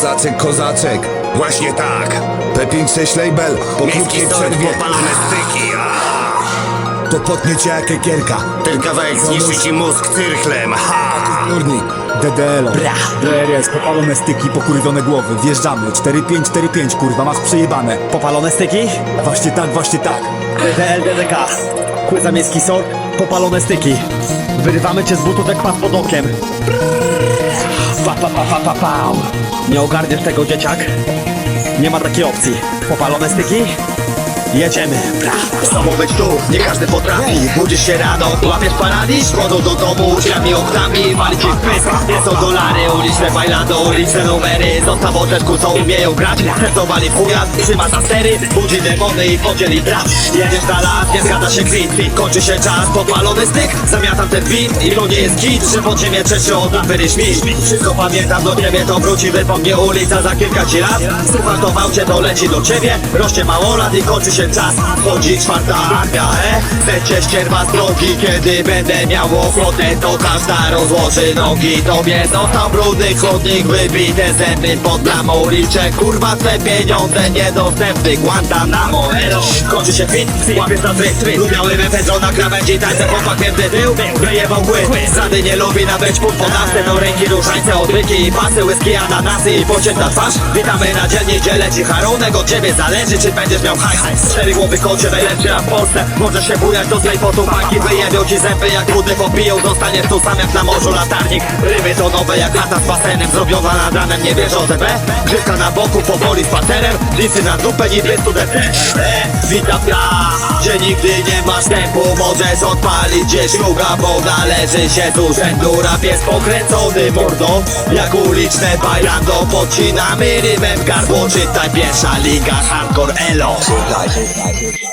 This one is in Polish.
Kozaczek, kozaczek, właśnie tak P56 label, po krótkiej przerwie popalone styki. To potnie cię jak ekierka Ten kawałek zniszczy ci mózg cyrchlem ha. Górnik, DDL DRS, popalone styki, pokurwione głowy Wjeżdżamy, 4-5-4-5, kurwa, masz przejebane Popalone styki? Właśnie tak, właśnie tak DDL, DDK. Kłyza miejski sor, popalone styki. Wyrywamy cię z butów jak pod okiem. Pa, pa, pa, pa, pa. Nie ogarniesz tego, dzieciak? Nie ma takiej opcji. Popalone styki? Jedziemy. Bra. Z tobą być tu, nie każdy potrafi. Budzisz się rano, łapiesz paraliż Wchodzą do domu, drzwiami, oknami Wali ci w pysk, nie są dolary Uliczne bajlando, uliczne numery. Zostaw orzeczku, co umieją grać. Testowali fujan, trzyma za stery. Budzi demony i podzieli brat. Jedziesz na las, nie zgadza się kwit Kończy się czas, podpalony styk. Zamiatam ten beat i to nie jest kit Że podziemie trzecie od afery śmit Wszystko pamiętam, do ciebie to wróci. Wypomnie ulica za kilka ci lat. Słucham to w to leci do ciebie. Rośnie mało lat i kończy się czas. Chodzi czwarta armia, e? Chcecie ścierwa z drogi. Kiedy będę miał ochotę To każda rozłoży nogi. Tobie został brudny chodnik Wybite zęby pod bramą. Liczę kurwa te pieniądze Niedostępny. Guantanamo Elo Kończy się kwit, łapiesz na tryt Lubiały mefedro na krawędzi Tańce chłopak pięty tył. Wyjebał kły Zady nie lubi nabyć pół ponadte Do ręki różańce, odwyki i pasy Whisky, ananasy i pociek na twarz. Witamy na dzielnie, dzielę ci harunek Od ciebie zależy czy będziesz miał hajs Cztery głowy kocie, najlepszy rap w Polsce. Możesz się bujać do złej potupaki Wyjebią ci zęby jak budy popiją Zostaniesz tu sam jak na morzu latarnik. Ryby to nowe jak lata z basenem Zrobiona nad ranem, nie wiesz o TB Grzywka na boku, powoli z paterem Lisy na dupę, niby student Witam ja, że nigdy nie masz tempu Możesz odpalić gdzieś śluga Bo należy się z urzędu Rap jest pokręcony mordą Jak uliczne bailando Podcinamy rymem gardło Czytaj pierwsza liga Hardcore Elo Thank you.